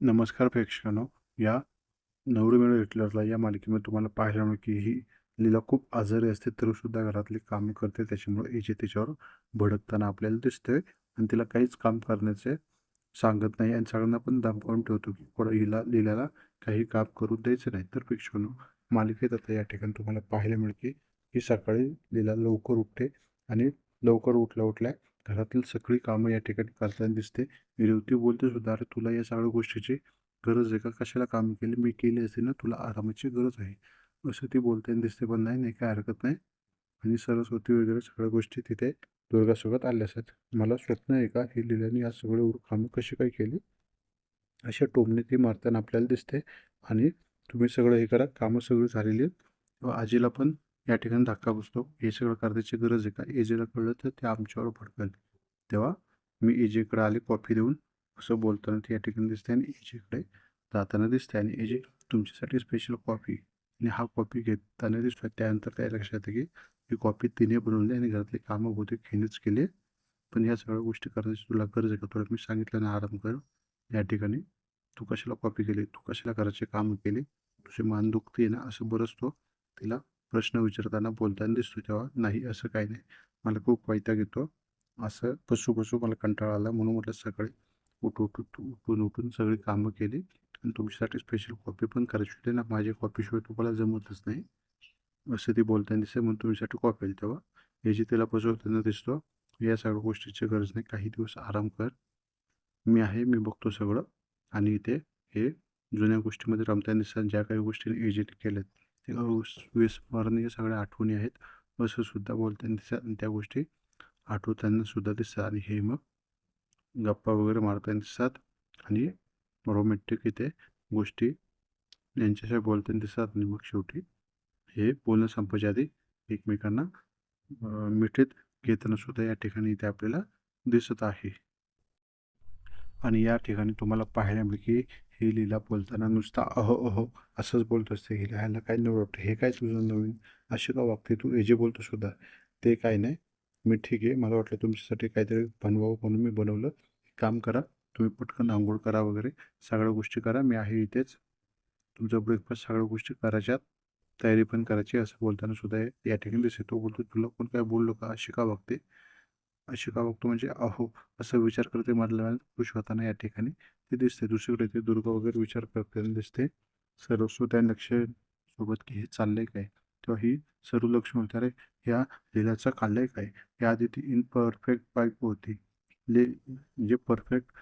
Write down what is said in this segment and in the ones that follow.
नमस्कार प्रेक्षकांनो. या नवरमेळ हिटलरला या मालिकेमध्ये तुम्हाला पाहायला मिळेल की ही लीला खूप आजारी असते तरीसुद्धा घरातली कामे करते. त्याच्यामुळे एजे तिच्यावर भडकताना आपल्याला दिसते आणि तिला काहीच काम करण्याचे सांगत नाही आणि सगळ्यांना पण दाखवून ठेवतो की कोणा हिला लिलाला काही काम करू द्यायचं नाही. तर प्रेक्षकांनो मालिकेत आता या ठिकाणी तुम्हाला पाहायला मिळते की ही सकाळी लीला लवकर उठते आणि लवकर उठल्या उठल्या घरातील सगळी कामं या ठिकाणी करताना दिसते. रेवती बोलते सुद्धा अरे तुला या सगळ्या गोष्टीची गरज आहे का? कशाला काम केले? मी केली असते ना तुला आरामाची गरज आहे. असं ती बोलताना दिसते पण नाही नाही काय हरकत नाही. आणि सरस्वती वगैरे सगळ्या गोष्टी तिथे दुर्गासोबत आल्या असतात मला स्वप्न आहे का? हे लिल्याने या सगळे कामं कशी काय केली? अशा टोमने ती मारताना आपल्याला दिसते. आणि तुम्ही सगळं हे करा कामं सगळी झालेली आहेत. व आजीला पण या ठिकाणी धक्का बसतो हे सगळं करण्याची गरज आहे का? एजेला कळलं तर ते आमच्यावर भडकल. तेव्हा मी एजेकडे आले कॉफी देऊन असं बोलताना ते या ठिकाणी दिसते आणि एजेकडे जाताना दिसते आणि एजे तुमच्यासाठी स्पेशल कॉफी आणि हा कॉफी घेताना दिसतोय. त्यानंतर त्या लक्षात येतं की ही कॉफी तिने बनवली आणि घरातली कामं बहुतेक हिनेच केले. पण या सगळ्या गोष्टी करण्याची तुला गरज आहे का? तुला मी सांगितलं ना आराम कर. या ठिकाणी तू कशाला कॉपी केली? तू कशाला घराचे कामं केले? तुझी मान दुखते ना असं बरंच तो तिला प्रश्न विचारताना बोलताना दिसतो तेव्हा नाही असं काही नाही. मला खूप वैताग येतो. असं पशु पशु मला कंटाळा आला. म्हणून म्हटलं सकाळी उठ उठ उठून उठून सगळी कामं केली. आणि तुमच्यासाठी स्पेशल कॉपी पण करायची होती ना. माझ्या कॉपीशिवाय तुम्हाला जमतच नाही. असं ती बोलताना दिसते. म्हणून तुमच्यासाठी कॉपी आली तेव्हा. हे जे तिला पसरताना दिसतो या सगळ्या गोष्टीची गरज नाही. काही दिवस आराम कर. मी आहे मी बघतो सगळं. आणि इथे हे जुन्या गोष्टीमध्ये रमताना दिसतात. ज्या काही गोष्टी केल्या केल्यात विस्मरणीय सगळ्या आठवणी आहेत. असं सुद्धा बोलताना दिसतात आणि त्या गोष्टी आठवताना सुद्धा दिसतात. आणि हे मग गप्पा वगैरे मारताना दिसतात. आणि रोमॅन्टिक इथे गोष्टी यांच्याशी बोलताना दिसतात. आणि मग शेवटी हे बोलणं संपायच्या आधी एकमेकांना मिठीत घेताना सुद्धा या ठिकाणी इथे आपल्याला दिसत आहे. आणि या ठिकाणी तुम्हाला पाहायला मिळेल की ही लीला बोलताना नुसता अहो अहो असंच बोलत असते. हिला ह्याला काय नवं वाटतं हे काय तुझं नवीन? असे का वागते तू? हे जे बोलतो सुद्धा ते काय नाही. मी ठीक आहे. मला वाटलं तुमच्यासाठी काहीतरी बनवावं म्हणून मी बनवलं. एक काम करा. तुम्ही पटकन आंघोळ करा वगैरे. सगळ्या गोष्टी करा. मी आहे इथेच. तुमचं ब्रेकफास्ट सगळ्या गोष्टी करायच्यात. तयारी पण करायची. असं बोलताना सुद्धा या ठिकाणी दिसते तो बोलतो तुला कोण काय बोललो का? अशी का वागते? अशी का वागतो म्हणजे अहो असं विचार करते मधल्या खुश होताना या ठिकाणी. ते दिसते. दुसरीकडे ते दुर्गा वगैरे विचार करताना दिसते. सरस्व त्या लक्ष सोबत की हे चाललंय काय? तेव्हा ही सर्व लक्ष म्हणते अरे ह्या लिलाचा काढलंय काय? या आधी ती इनपरफेक्ट बायको होती. ले म्हणजे परफेक्ट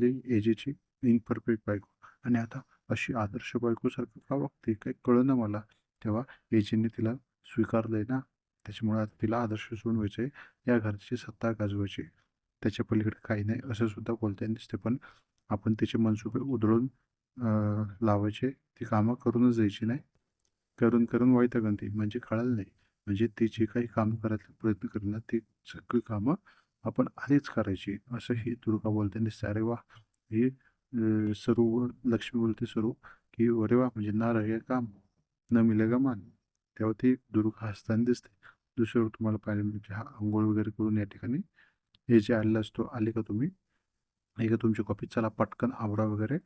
ले एजेची इनपरफेक्ट बायको. आणि आता अशी आदर्श बायकोसारखं का वागते काही कळलं ना मला. तेव्हा एजीने तिला स्वीकारलंय ना? त्याच्यामुळे तिला आदर्श सोडून या घरची सत्ता गाजवायची. त्याच्या पलीकडे काही नाही असं सुद्धा बोलताना दिसते पण आपण त्याचे मनसुबे उधळून लावायचे. ती कामं करूनच द्यायची नाही. करून करून वाईट ती म्हणजे कळालं नाही. म्हणजे ती जी काही कामं करायचं प्रयत्न करणार ती सगळी कामं आपण आधीच करायची असं ही दुर्गा बोलताना दिसते अरे वा ही सर्व लक्ष्मी बोलते सर्व की अरे वा म्हणजे ना रहे काम न मिलेगा मान? तेव्हा ती दुर्गा हसताना दिसते. दुसऱ्यावर तुम्हाला पाहिजे म्हणजे हा आंघोळ वगैरे करून या ठिकाणी हे जे आलेलं असतो आले का तुम्ही? हे का तुमची कॉपी चला पटकन आवरा वगैरे.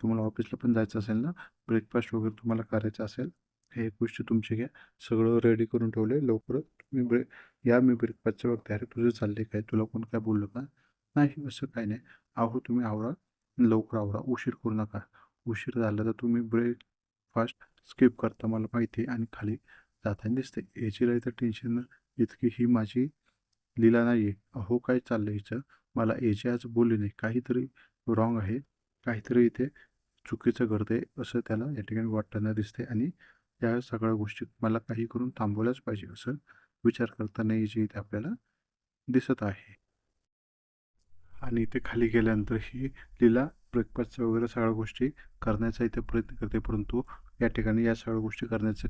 तुम्हाला ऑफिसला पण जायचं असेल ना ब्रेकफास्ट वगैरे तुम्हाला करायचं असेल हे गोष्टी तुमची घ्या. सगळं रेडी करून ठेवले लवकरच तुम्ही ब्रे या मी ब्रेकफास्टच्या वगैरे अरे तुझं चालले काय? तुला कोण काय बोललं का? नाही असं काही नाही. आहो तुम्ही आवरा. लवकर आवरा. उशीर करू नका. उशीर झाला तर तुम्ही ब्रेकफास्ट स्किप करता मला माहिती आहे. आणि खाली जाताना दिसते याची तर टेन्शन इतकी ही माझी लीला नाही आहे अहो काय चाललं हिचं मला याची आज बोलली नाही. काहीतरी रॉंग आहे. काहीतरी इथे चुकीचं घडतंय असं त्याला या ठिकाणी वाटताना दिसते आणि या सगळ्या गोष्टी मला काही करून थांबवल्याच पाहिजे असं विचार करताना याची इथे आपल्याला दिसत आहे. आणि इथे खाली गेल्यानंतर ही लीला ब्रेकफास्टचं वगैरे सगळ्या गोष्टी करण्याचा इथे प्रयत्न करते. परंतु या ठिकाणी या सगळ्या गोष्टी करण्याचं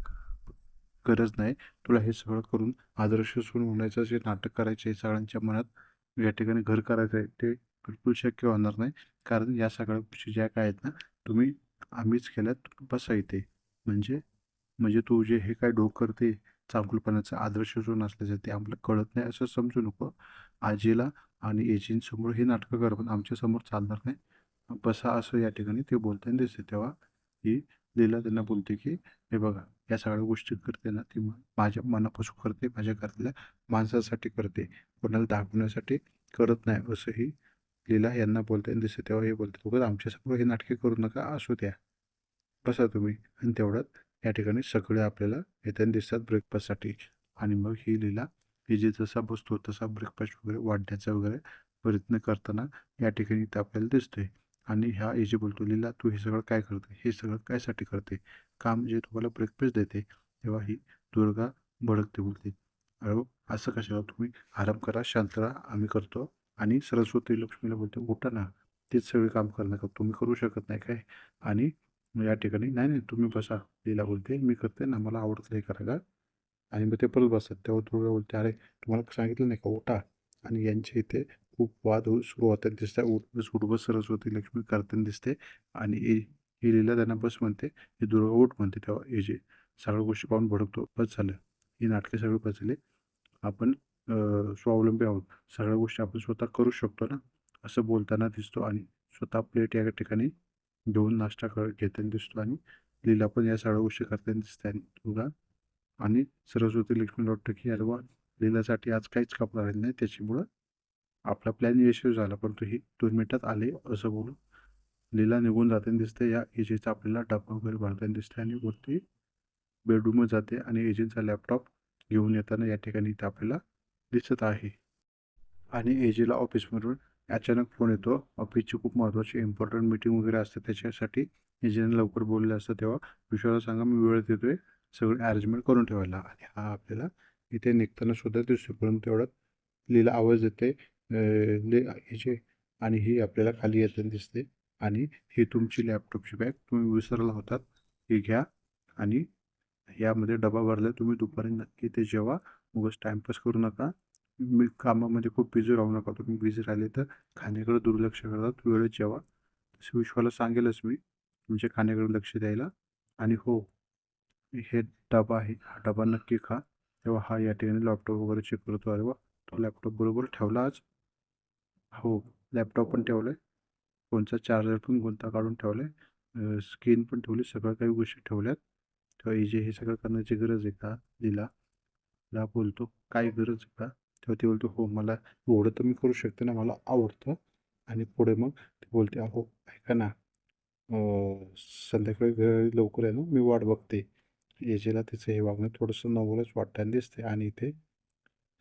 गरज नाही. तुला हे सगळं करून आदर्श सून होण्याचं जे नाटक करायचे सगळ्यांच्या मनात या ठिकाणी घर करायचं आहे ते बिलकुल शक्य होणार नाही. कारण या सगळ्या गोष्टी ज्या काय आहेत ना तुम्ही आम्हीच केल्यात बसा इथे. म्हणजे म्हणजे तू जे हे काय डोकं करते चांगुलपणाचं आदर्श सून असल्याचं ते आम्हाला कळत नाही असं समजू नको. आजीला आणि एजींसमोर हे नाटकं कर पण आमच्यासमोर चालणार नाही. बसा असं या ठिकाणी ते बोलताना दिसते तेव्हा ही लीला त्यांना बोलते की हे बघा या सगळ्या गोष्टी करते ना ती माझ्या मनापासून करते माझ्या घरातल्या माणसासाठी करते कोणाला दाखवण्यासाठी करत नाही असंही लीला यांना बोलताना दिसते तेव्हा हे बोलते उगाच आमच्यासमोर हे नाटके करू नका असू द्या. बसा तुम्ही. आणि तेवढ्यात या ठिकाणी सगळे आपल्याला येताना दिसतात ब्रेकफास्टसाठी आणि मग ही लीला ही जे जसा बसतो तसा ब्रेकफास्ट वगैरे वाढण्याचा वगैरे प्रयत्न करताना या ठिकाणी इथं आपल्याला दिसतोय. आणि ह्या एजी बोलतो लीला तू हे सगळं काय करते? हे सगळं कायसाठी करते? काम जे तुम्हाला ब्रेकफास्ट देते तेव्हा ही दुर्गा भडकते बोलते. अरे असं कशाला? तुम्ही आराम करा शांत राहा आम्ही करतो. आणि सरस्वती लक्ष्मीला बोलते उठा ना तेच सगळे काम करणार का तुम्ही करू शकत नाही काय? आणि या ठिकाणी नाही नाही तुम्ही बसा लीला बोलते. मी करते ना मला आवडतं हे करायला आणि मग ते परत बसतात. तेव्हा दुर्गा बोलते अरे तुम्हाला सांगितलं नाही का? उठा. आणि यांच्या इथे खूप वाद होऊ सुरू होतात दिसतात उठबस उठबस सरस्वती लक्ष्मी करताना दिसते आणि ए ही लीला त्यांना बस म्हणते ही दुर्गा उठ म्हणते तेव्हा हे जे सगळ्या गोष्टी पाहून भडकतो. बस झालं. ही नाटके सगळे बसले आपण स्वावलंबी आहोत. सगळ्या गोष्टी आपण स्वतः करू शकतो ना? असं बोलताना दिसतो आणि स्वतः प्लेट या ठिकाणी घेऊन नाश्ता कर घेताना दिसतो आणि लीला पण या सगळ्या गोष्टी करताना दिसते आणि दुर्गा आणि सरस्वती लक्ष्मी डॉक्टर की अरे वा! लीलासाठी आज काहीच कपडा राहिला नाही. त्याच्यामुळं आपला प्लॅन यशस्वी झाला परंतु ही दोन मिनिटात आले असं बोलून लीला निघून जाताना दिसते या एजेचा आपल्याला डब्बा वगैरे भरताना दिसते आणि वरती बेडरूममध्ये जाते आणि एजंटचा लॅपटॉप घेऊन येताना या ठिकाणी इथे आपल्याला दिसत आहे. आणि एजेला ऑफिसमधून अचानक फोन येतो. ऑफिसची खूप महत्त्वाची इम्पॉर्टंट मीटिंग वगैरे असते त्याच्यासाठी एजेने लवकर बोलले असतं तेव्हा विश्वाला सांगा मी वेळ देतोय सगळं अरेंजमेंट करून ठेवायला. आणि हा आपल्याला इथे निघताना सुद्धा दिसतो परंतु तेवढ्यात लीला आवाज देते ह्याचे आणि ही आपल्याला खाली येताना दिसते. आणि ही तुमची लॅपटॉपची बॅग तुम्ही विसरला होतात. ही घ्या आणि यामध्ये डबा भरला तुम्ही दुपारी नक्की ते जेवा. उगाच टाईमपास करू नका. मी कामामध्ये खूप बिझी राहू नका. तुम्ही बिझी राहिले तर खाण्याकडे दुर्लक्ष करतात वेळेत जेवा. तसं विश्वाला सांगेलच मी. तुमच्या खाण्याकडे लक्ष द्यायला. आणि हो हे डबा आहे. हा डबा नक्की खा. तेव्हा हा या ठिकाणी लॅपटॉप वगैरे चेक करतो. अरे वा तो लॅपटॉप बरोबर ठेवला आज. हो लॅपटॉप पण ठेवला आहे फोनचा चार्जर पण कोणता काढून ठेवला आहे स्क्रीन पण ठेवली सगळ्या काही गोष्टी ठेवल्यात. तेव्हा जे हे सगळं करण्याची गरज आहे का दिला ला बोलतो काय गरज आहे का? तेव्हा ते बोलतो हो मला एवढं तर मी करू शकते ना मला आवडतं. आणि पुढे मग ते बोलते अहो ऐका ना संध्याकाळी घरी लवकर आहे ना मी वाट बघते. एजेला तिचं हे वागणं थोडंसं नवलच वाटताना दिसते आणि इथे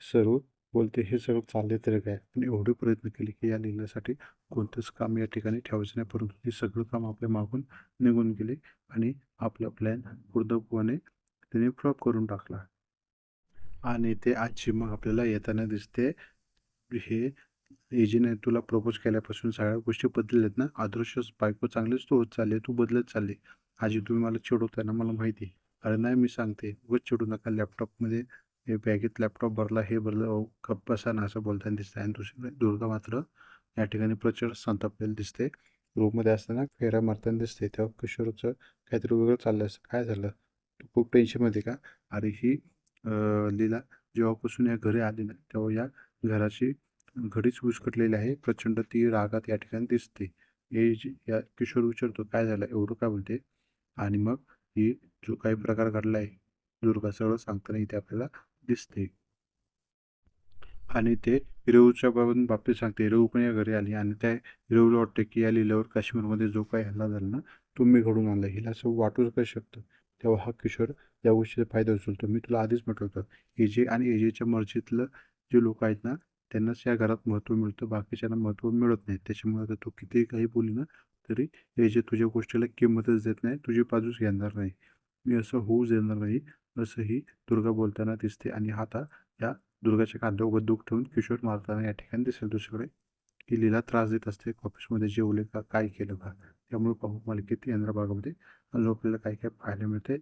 सर्व बोलते हे सगळं चालले तरी काय? पण एवढे प्रयत्न केले की या लिहिण्यासाठी कोणतंच काम या ठिकाणी ठेवायचं नाही. परंतु हे सगळं काम आपल्या मागून निघून गेले आणि आपला प्लॅन पूर्णपणे त्याने फ्लॉप करून टाकला. आणि ते आजची मग आपल्याला येताना दिसते. हे एजीने तुला प्रपोज केल्यापासून सगळ्या गोष्टी बदलल्यात ना? आदर्श बायको चांगलीच तू होत चालली तू बदलत चालली. आजी तुम्ही मला चिडवताय ना मला माहिती अरे नाही मी सांगते. उगाच चिडू नका लॅपटॉपमध्ये हे बॅगेत लॅपटॉप भरला हे भरलं अहो, गप्प ना असं बोलताना दिसतंय. आणि दुसरीकडे दुर्गा मात्र या ठिकाणी प्रचंड संतापलेलं दिसते. रूममध्ये असताना फेऱ्या मारताना दिसते. तेव्हा किशोरचं काहीतरी वेगळं चाललं असतं काय झालं? तू खूप टेन्शनमध्ये का? अरे ही लीला जेव्हापासून या घरी आली ना तेव्हा या घराची घडीच विस्कटलेली आहे. प्रचंड ती रागात या ठिकाणी दिसते. हे जी- या किशोर विचारतो काय झालं? एवढं काय बोलते? आणि मग ही जो काही प्रकार घडला आहे दुर्गा सगळं सांगताना इथे आपल्याला दिसते. आणि ते हिरवच्या बाबत बाबतीत सांगते. हिरव पण या घरी आली आणि त्या हिरवला वाटते की या लिहिल्यावर काश्मीरमध्ये जो काही हल्ला झाला ना तो मी घडून आणला. हिला असं वाटूच काय शकतं. तेव्हा हा किशोर या गोष्टीचा फायदा उचलतो. मी तुला आधीच म्हटलं होतं. एजे आणि एजेच्या मर्जीतलं जे लोक आहेत ना त्यांनाच या घरात महत्त्व मिळतं. बाकीच्यांना महत्त्व मिळत नाही. त्याच्यामुळे आता तू कितीही काही बोली ना तरी एजे तुझ्या गोष्टीला किंमतच देत नाही. तुझी बाजूच घेणार नाही. मी असं होऊ देणार नाही. असंही दुर्गा बोलताना दिसते आणि हाता या दुर्गाच्या कांद्यावर बंदूक ठेवून किशोर मारताना या ठिकाणी दिसेल. दुसरीकडे ही लीला त्रास देत असते. ऑफिसमध्ये जेवले का काय केलं का? त्यामुळे पाहू मालिकेत यंद्रभागामध्ये अजून आपल्याला काय काय पाहायला मिळते